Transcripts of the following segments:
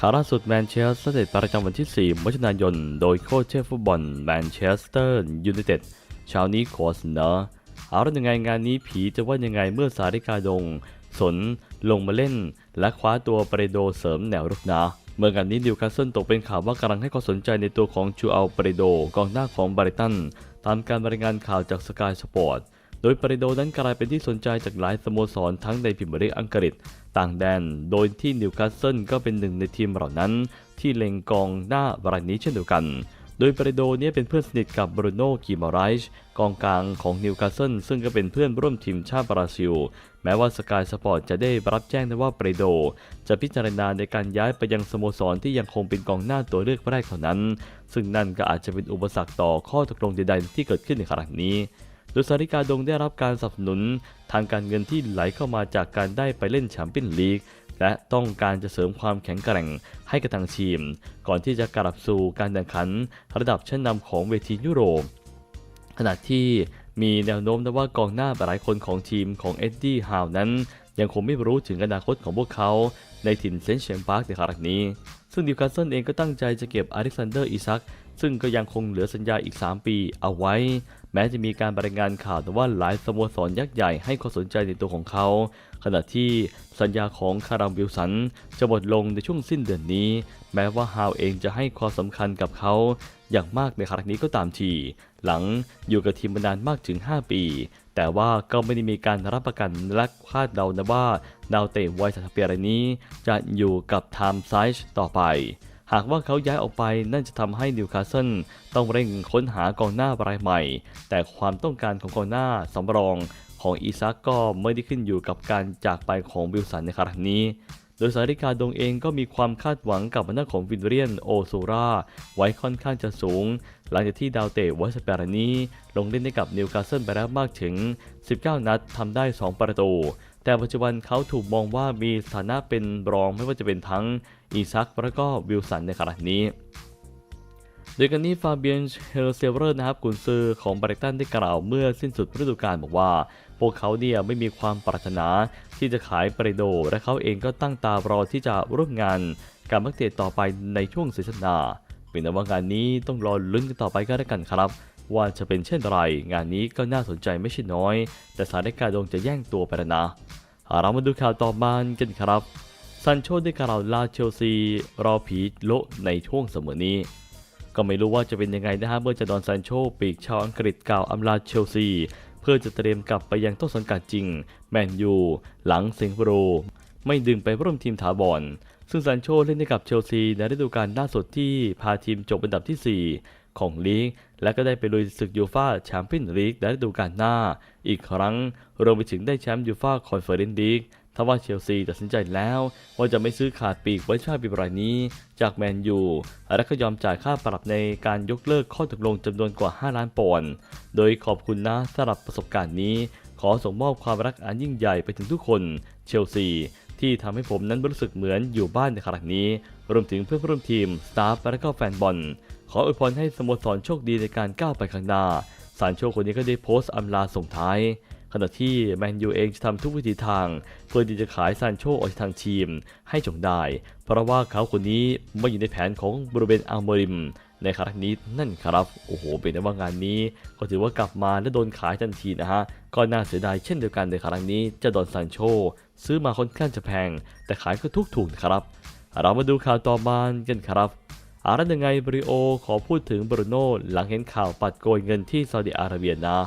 ข่าวล่าสุดแมนเชสเตอร์เดประจำวันที่ 4มิถุนายน โดยโค้ชเชฟฟุตบอลแมนเชสเตอร์ยูไนเต็ดเช้านี้ขอเสนอเอาละยังไงงานนี้ผีจะว่ายังไงเมื่อสาริกาดง สนลงมาเล่น และคว้าตัวเปรโดเสริมแนวรุกนะเมื่องานนี้นิวคาสเซิลตกเป็นข่าวว่ากำลังให้ความสนใจในตัวของจูอัลเปรโดกองหน้าของบาริตัน ตามการรายงานข่าวจากสกายสปอร์ต โดยปริโดนั้นกลายเป็นที่สนใจจากหลายสโมสรทั้งในพรีเมียร์ลีกอังกฤษ ต่างแดน โดยที่นิวคาสเซิลก็เป็นหนึ่งในทีมเหล่านั้น ที่เล็งกองหน้ารายนี้เช่นเดียวกัน โดยปริโดเนี่ยเป็นเพื่อนสนิทกับบรูโน่กิมาไรช์กองกลางของนิวคาสเซิลซึ่งก็เป็นเพื่อนร่วมทีมชาติบราซิล แม้ว่าสกายสปอร์ตจะได้รับแจ้งนะว่าปริโด จะพิจารณาในการย้ายไปยังสโมสรที่ยังคงเป็นกองหน้าตัวเลือกแรกเท่านั้น ซึ่งนั่นก็อาจจะเป็นอุปสรรคต่อข้อตกลงใดๆที่เกิดขึ้นในขณะนี้ โดยสาริกาดงได้รับการสนับสนุนทางการเงินที่ไหลเข้ามาจากการได้ไปเล่นแชมเปี้ยนลีกและต้องการจะเสริมความแข็งแกร่งให้กับทางทีม ก่อนที่จะกลับสู่การแข่งขันระดับชั้นนำของเวทียุโรป ขณะที่มีแนวโน้มนะว่ากองหน้าหลายคนของทีมของเอ็ดดี้ฮาวนั้น ยังคงไม่รู้ถึงอนาคตของพวกเขาในถิ่นเซนต์เชมพาร์คในครั้งนี้ ซึ่งดิวคาสเซิลเองก็ตั้งใจจะเก็บอเล็กซานเดอร์อิซักซึ่งก็ยังคงเหลือสัญญาอีก 3 ปีเอาไว้ แม้จะมีการบรายงานข่าวแต่ว่าหลายสโมสรยักษ์ใหญ่ให้ความสนใจในตัวของเขา ขณะที่สัญญาของคารัมวิลสันจะหมดลงในช่วงสิ้นเดือนนี้ แม้ว่าฮาวเองจะให้ความสำคัญกับเขา อย่างมากในครั้งนี้ก็ตามที หลังอยู่กับทีมมานานมากถึง 5 ปี แต่ว่าก็ไม่ได้มีการรับประกันและคาดเดานะว่าดาวเตะวัย31ปีรนี้ จะอยู่กับไทม์ไซส์ต่อไป หากว่าเขาย้ายออกไปนั่นจะทำให้นิวคาสเซิลต้องเร่งค้นหากองหน้ารายใหม่ แต่ความต้องการของกองหน้าสำรองของอีซักก็ไม่ได้ขึ้นอยู่กับการจากไปของวิลสันในครั้งนี้ โดยสาริกาดงเองก็มีความคาดหวังกับหน้าของวินเรียนโอซูราไว้ค่อนข้างจะสูง หลังจากที่ดาวเตะวัสเปรานี้ ลงเล่นให้กับนิวคาสเซิลไปแล้วมากถึง 19 นัดทำได้ 2 ประตู แต่ปัจจุบันเขาถูกมองว่ามีสถานะเป็นรองไม่ว่าจะเป็นทั้งอีซักและก็วิลสันในขณะนี้โดยกันนี้ฟาเบียนเฮลเซเวอร์นะครับกุนซือของบริตันได้กล่าวเมื่อสิ้นสุดฤดูกาลบอกว่า พวกเขาเนี่ยไม่มีความปรารถนาที่จะขายปริโด และเขาเองก็ตั้งตารอที่จะร่วมงานกับนักเตะต่อไปในช่วงซีซั่นหน้า เป็นแต่ว่างานนี้ต้องรอลุ้นกันต่อไปก็แล้วกันครับ ว่าจะเป็นเช่นไร งานนี้ก็น่าสนใจไม่ใช่น้อย แต่สถานการณ์ดงจะแย่งตัวไปแล้วนะเรามาดูข่าวต่อมากันครับซันโชได้กล่าวลาเชลซี รอผีโละในช่วงเสมอนี้ ก็ไม่รู้ว่าจะเป็นยังไงนะฮะเมื่อจะดอนซานโชปีกชาวอังกฤษกล่าวอำลาเชลซี เพื่อจะเตรียมกลับไปยังต้นสังกัดจริง แมนยู หลังเซงโปร ไม่ดึงไปร่วมทีมถาวร ซึ่งซานโชเล่นให้กับเชลซีในฤดูกาลล่าสุดที่พาทีมจบอันดับที่ 4 ของลีก และก็ได้ไปลุยศึกยูฟาแชมเปี้ยนลีกในฤดูกาลหน้า อีกครั้งรวมไปถึงได้แชมป์ยูฟาคอนเฟอเรนซ์ลีกทว่าเชลซีตัดสินใจแล้วว่าจะไม่ซื้อขาดปีกไว้ชาปีรายนี้ จากแมนยูและก็ยอมจ่ายค่าปรับในการยกเลิกข้อตกลงจำนวนกว่า 5 ล้านปอนด์โดยขอบคุณนะสำหรับประสบการณ์นี้ ขอส่งมอบความรักอันยิ่งใหญ่ไปถึงทุกคน เชลซี ที่ทำให้ผมนั้นรู้สึกเหมือนอยู่บ้านในขณะนี้ รวมถึงเพื่อนร่วมทีมสตาฟและก็แฟนบอล ขออวยพรให้สโมสรโชคดีในการก้าวไปข้างหน้า สารโชคคนนี้ก็ได้โพสต์อำลาส่งท้าย ขณะที่แมนยูเองจะทำทุกวิธีทาง เพื่อที่จะขายซานโชออกจากทางทีมให้จงได้ เพราะว่าเขาคนนี้ไม่อยู่ในแผนของบรูเบนอัลโมริม ในครั้งนี้นั่นครับ โอ้โห เป็นได้ว่างานนี้ก็ถือว่ากลับมาและโดนขายทันทีนะฮะ ก็น่าเสียดายเช่นเดียวกันในครั้งนี้เจะโดนซานโช ซื้อมาค่อนข้างจะแพง แต่ขายก็ทุกถูกครับ เรามาดูข่าวต่อมากันครับอารันยังไงบริโอขอพูดถึงบรูโน่หลังเห็นข่าวปัดโกยเงินที่ซาอุดิอาระเบียนะ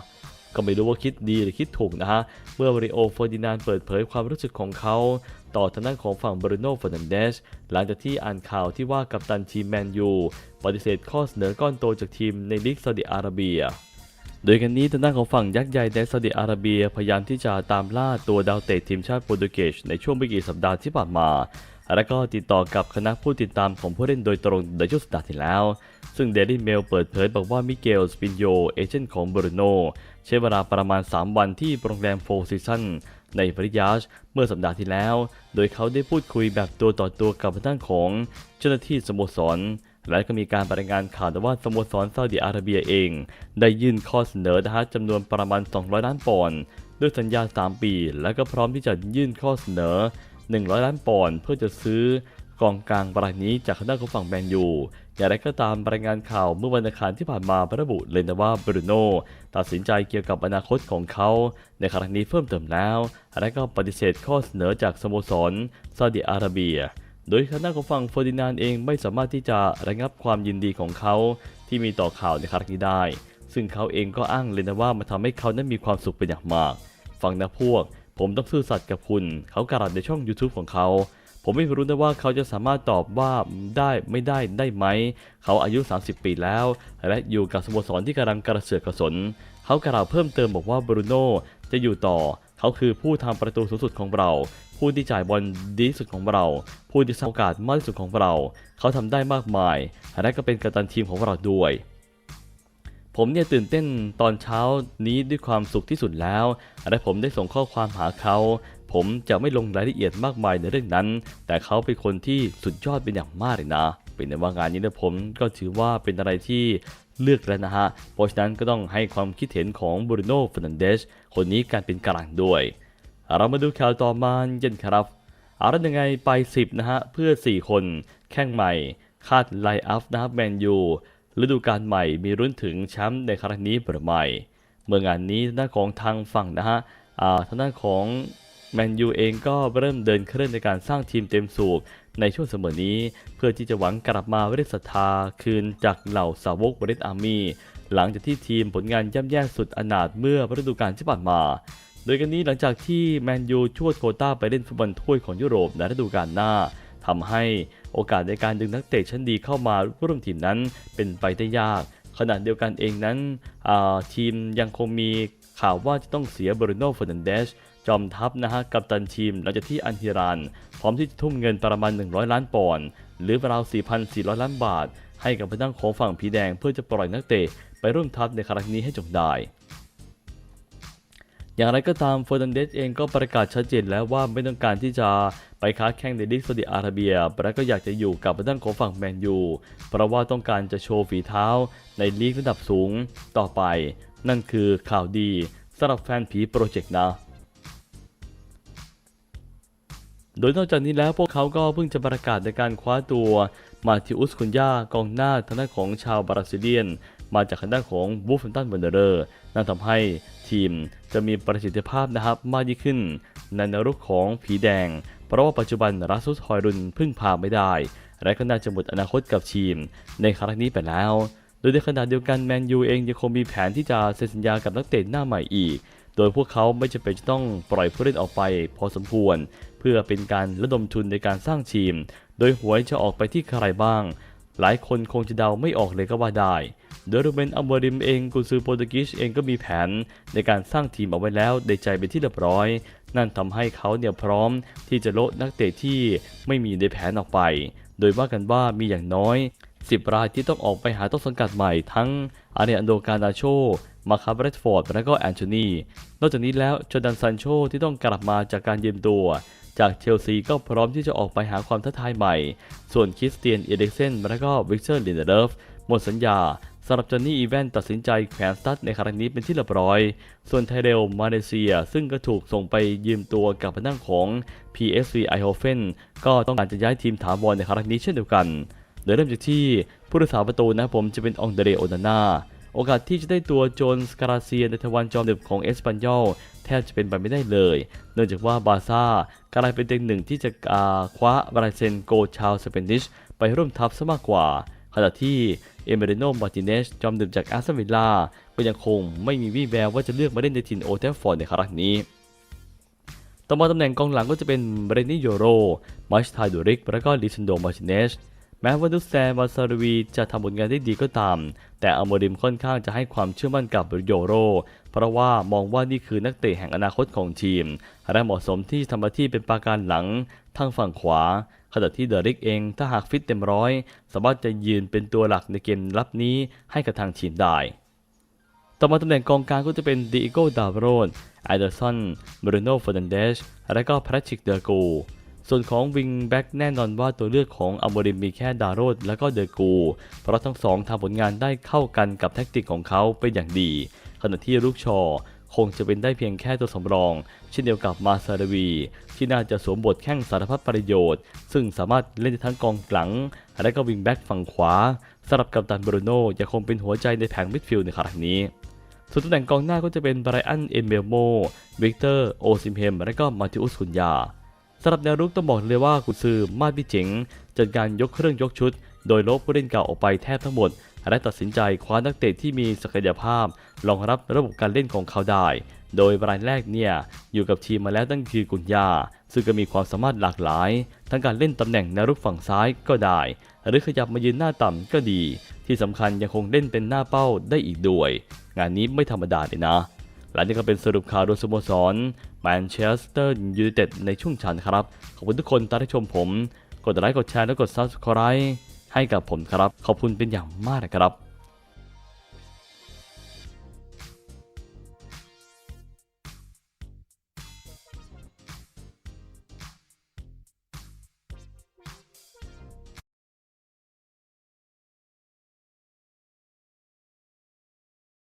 ก็ไม่รู้ว่าคิดดีหรือคิดถูกนะฮะ เมื่อบริโอเฟอร์ดินานเปิดเผยความรู้สึกของเขา ต่อทางด้านของฝั่งบรูโน่เฟอร์นันเดสหลังจากที่อ่านข่าวที่ว่ากัปตันทีมแมนยูปฏิเสธข้อเสนอก้อนโตจากทีมในลีกซาอุดิอาระเบีย โดยกันนี้ทางด้านของฝั่งยักษ์ใหญ่ในซาอุดิอาระเบียพยายามที่จะตามล่าตัวดาวเตะทีมชาติโปรตุเกสในช่วงไม่กี่สัปดาห์ที่ผ่านมาและก็ติดต่อกับคณะผู้ติดตามของผู้เล่นโดยตรงในช่วงสัปดาห์ที่แล้ว ซึ่งเดลี่เมลเปิดเผยบอกว่ามิเกลสปินโยเอเจนต์ของบรูโนใช้เวลาประมาณ 3 วันที่โรงแรมโฟร์ซีซัน ในปริยาชเมื่อสัปดาห์ที่แล้ว โดยเขาได้พูดคุยแบบตัวต่อตัวกับทางด้านของเจ้าหน้าที่สโมสร และก็มีการรายงานข่าวว่าสโมสรซาอุดิอาระเบียเอง ได้ยื่นข้อเสนอนะฮะจำนวนประมาณ 200 ล้านปอนด์ด้วยสัญญา 3 ปี และก็พร้อมที่จะยื่นข้อเสนอ 100 ล้านปอนด์เพื่อจะซื้อ กองกลางรายนี้จากคณะของฝั่งแมนยู อย่างไรก็ตามรายงานข่าวเมื่อวันอังคารที่ผ่านมาระบุเลยนะว่าบรูโน่ตัดสินใจเกี่ยวกับอนาคตของเขา ในครั้งนี้เพิ่มเติมแล้ว และก็ปฏิเสธข้อเสนอจากสโมสรซาอุดิอาระเบีย โดยคณะของฝั่งเฟอร์ดินานเองไม่สามารถที่จะระงับความยินดีของเขา ที่มีต่อข่าวในครั้งนี้ได้ ซึ่งเขาเองก็อ้างเลยนะว่ามันทำให้เขานั้นมีความสุขเป็นอย่างมาก ฟังนะพวก ผมต้องซื่อสัตย์กับคุณ เขากล่าวในช่อง YouTube ของเขา ผมไม่รู้นะว่าเขาจะสามารถตอบว่าได้ไม่ได้ได้ไหม เขาอายุ 30 ปีแล้ว และอยู่กับสโมสรที่กำลังกระเสือกกระสน เขากล่าวเพิ่มเติมบอกว่าบรูโน่จะอยู่ต่อ เขาคือผู้ทำประตูสูงสุดของเรา ผู้ที่จ่ายบอลดีที่สุดของเรา ผู้ที่สร้างโอกาสมากที่สุดของเรา เขาทำได้มากมาย และก็เป็นกัปตันทีมของเราด้วย ผมเนี่ยตื่นเต้นตอนเช้านี้ด้วยความสุขที่สุดแล้ว และผมได้ส่งข้อความหาเขา ผมจะไม่ลงรายละเอียดมากมายในเรื่องนั้น แต่เขาเป็นคนที่สุดยอดเป็นอย่างมากเลยนะ เป็นในว่างานนี้นะผมก็ถือว่าเป็นอะไรที่เลือกแล้วนะฮะ เพราะฉะนั้นก็ต้องให้ความคิดเห็นของบรูโน่ฟนันเดสคนนี้การเป็นกลางด้วย เรามาดูข่าวต่อมาเย็นครับอาแล้วยังไงไป 10 นะฮะ เพื่อ 4 คน แข่งใหม่ คาดไลอัพนะครับแมนยู ฤดูกาลใหม่มีรุ่นถึงแชมป์ในครั้งนี้หรือไม่ เมื่องานนี้ทางด้านของทางฝั่งนะฮะอ่าทางด้านของแมนยูเองก็เริ่มเดินเคลื่อนในการสร้างทีมเต็มสูบในช่วงเสมอนี้ เพื่อที่จะหวังกลับมาเรียกศรัทธาคืนจากเหล่าสาวกบริษอาร์มี่หลังจากที่ทีมผลงานย่ำแย่สุดอนาถเมื่อฤดูกาลที่ผ่านมา โดยกันนี้หลังจากที่แมนยูชวดโควต้าไปเล่นฟุตบอลถ้วยของยุโรปในฤดูกาลหน้า ทำให้โอกาสในการดึงนักเตะชั้นดีเข้ามาร่วมทีมนั้นเป็นไปได้ยาก ขณะเดียวกันเองนั้นทีมยังคงมีข่าวว่าจะต้องเสียบรูโน่เฟอร์นันเดสจอมทัพนะฮะกับตันทีมหลังจากที่อันฮิราน พร้อมที่จะทุ่มเงินประมาณ 100 ล้านปอนด์หรือราว 4,400 ล้านบาท ให้กับผู้ตั้งของฝั่งผีแดงเพื่อจะปล่อยนักเตะไปร่วมทัพในครั้งนี้ให้จงได้ อย่างไรก็ตามเฟอร์นันเดสเองก็ประกาศชัดเจนแล้วว่าไม่ต้องการที่จะ ไปค้าแข่งในลีกซาอุดิอาระเบีย และก็อยากจะอยู่กับด้านของฝั่งแมนยู เพราะว่าต้องการจะโชว์ฝีเท้าในลีกระดับสูงต่อไป นั่นคือข่าวดีสำหรับแฟนผีโปรเจกต์นะโดยนอกจากนี้แล้วพวกเขาก็เพิ่งจะประกาศในการคว้าตัวมาทิอุสคุนยากองหน้าทางด้านของชาวบราซิเลียน มาจากทางด้านของบูฟ f นตันเบนเดอร์นั่นทำให้ทีมจะมีประสิทธิภาพนะครับมากยิ่งขึ้น ในนรุกของผีแดง เพราะว่าปัจจุบันรัสซุสฮอยรุนพึ่งพาไม่ได้ และก็น่าจะหมดอนาคตกับทีม ในครั้งนี้ไปแล้ว โดยในขณะเดียวกันแมนยูเองยังคงมีแผนที่จะเซ็นสัญญากับนักเตะหน้าใหม่อีก โดยพวกเขาไม่จำเป็นจะต้องปล่อยผู้เล่นออกไปพอสมควร เพื่อเป็นการระดมทุนในการสร้างทีม โดยหวยจะออกไปที่ใครบ้าง หลายคนคงจะเดาไม่ออกเลยก็ว่าได้โดยรูเบนอัมเบริมเองกุนซือโปรตุเกสเองก็มีแผนในการสร้างทีมเอาไว้แล้วในใจเป็นที่เรียบร้อย นั่นทำให้เขาเนี่ยพร้อมที่จะโละนักเตะที่ไม่มีในแผนออกไป โดยว่ากันว่ามีอย่างน้อย 10 รายที่ต้องออกไปหาต้นสังกัดใหม่ทั้งอาเนอันโดการาโช มาคาเบรตฟอร์ด และก็แอนโทนี นอกจากนี้แล้วจอร์แดนซันโชที่ต้องกลับมาจากการเยืมตัว จากเชลซีก็พร้อมที่จะออกไปหาความท้าทายใหม่ ส่วนคริสเตียนเอเด็กเซนและก็วิกเตอร์ลินเดเลฟหมดสัญญา สำหรับจอห์นนี่อีแวนตัดสินใจแขวนสตั๊ดในครั้งนี้เป็นที่เรียบร้อย ส่วนไทเรลมาเลเซีย ซึ่งก็ถูกส่งไปยืมตัวกับพนักของ PSV Eindhoven ก็ต้องการจะย้ายทีมถาวรในครั้งนี้เช่นเดียวกัน โดยเริ่มจากที่ผู้รักษาประตูนะครับผมจะเป็นองเดเรโอนาน่าโอกาสที่จะได้ตัวโจนสการาเซียในทวันจอมดึกของเอสปันยอลแทบจะเป็นไปไม่ได้เลย เนื่องจากว่าบาร์ซ่ากลายเป็นเต็งหนึ่งที่จะคว้าบราเซนโกชาวสเปนิชไปร่วมทัพซะมากกว่า ขณะที่ เอเมเรโนมาร์ติเนสจอมดึกจากอาร์เซนวิลล่าก็ยังคงไม่มีวี่แววว่าจะเลือกมาเล่นในทีมโอเทฟฟอร์ดในครั้งนี้ ต่อมาตำแหน่งกองหลังก็จะเป็นเบรนนี่โยโรมาชทายดูริก และก็ลิซันโดมาร์ติเนสแม้ว่าดุสแตนวาซารวีจะทำผลงานได้ดีก็ตาม แต่อโมริมค่อนข้างจะให้ความเชื่อมั่นกับโยโร เพราะว่ามองว่านี่คือนักเตะแห่งอนาคตของทีม และเหมาะสมที่ทำหน้าที่เป็นปราการหลังทางฝั่งขวา ขณะที่เดริกเองถ้าหากฟิตเต็มร้อยสามารถจะยืนเป็นตัวหลักในเกมรับนี้ให้กับทางทีมได้ ต่อมาตำแหน่งกองกลางก็จะเป็นดิโก้ดาวโรนไอเดอร์สันบรูโน่เฟอร์นันเดสและก็แพทริกเดอร์กูส่วนของวิงแบ็กแน่นอนว่าตัวเลือกของอัมบริมมีแค่ดาโรดและก็เดอร์กู เพราะทั้งสองทำผลงานได้เข้ากันกับแท็กติกของเขาเป็นอย่างดี ขณะที่ลูกชอ คงจะเป็นได้เพียงแค่ตัวสำรอง เช่นเดียวกับมาซาดวี ที่น่าจะสวมบทแข้งสารพัดประโยชน์ ซึ่งสามารถเล่นได้ทั้งกองหลัง และก็วิงแบ็กฝั่งขวาสำหรับกัปตันบรูโน่ยังคงเป็นหัวใจในแผงมิดฟิลด์ในครั้งนี้ส่วนตำแหน่งกองหน้าก็จะเป็นไบรอัน เอเบลโม วิกเตอร์ โอซิมเฮม และก็มาติอุสคุนยาสำหรับแนวรุกต้องบอกเลยว่ากุซือมาดพิจ๋งจัดการยกเครื่องยกชุด โดยลบผู้เล่นเก่าออกไปแทบทั้งหมด และตัดสินใจคว้านักเตะที่มีศักยภาพรองรับระบบการเล่นของเขาได้ โดยรายแรกเนี่ยอยู่กับทีมมาแล้วตั้งคือกุนยา ซึ่งก็มีความสามารถหลากหลาย ทั้งการเล่นตำแหน่งแนวรุกฝั่งซ้ายก็ได้ หรือขยับมายืนหน้าต่ำก็ดี ที่สำคัญยังคงเล่นเป็นหน้าเป้าได้อีกด้วย งานนี้ไม่ธรรมดาเลยนะและนี่ก็เป็นสรุปข่าวโดยสโมสรแมนเชสเตอร์ยูไนเต็ดในช่วงเชันครับ ขอบคุณทุกคนที่ได้ชมผม กดไลค์กดแชร์และกด Subscribe ให้กับผมครับ ขอบคุณเป็นอย่างมากนะครับ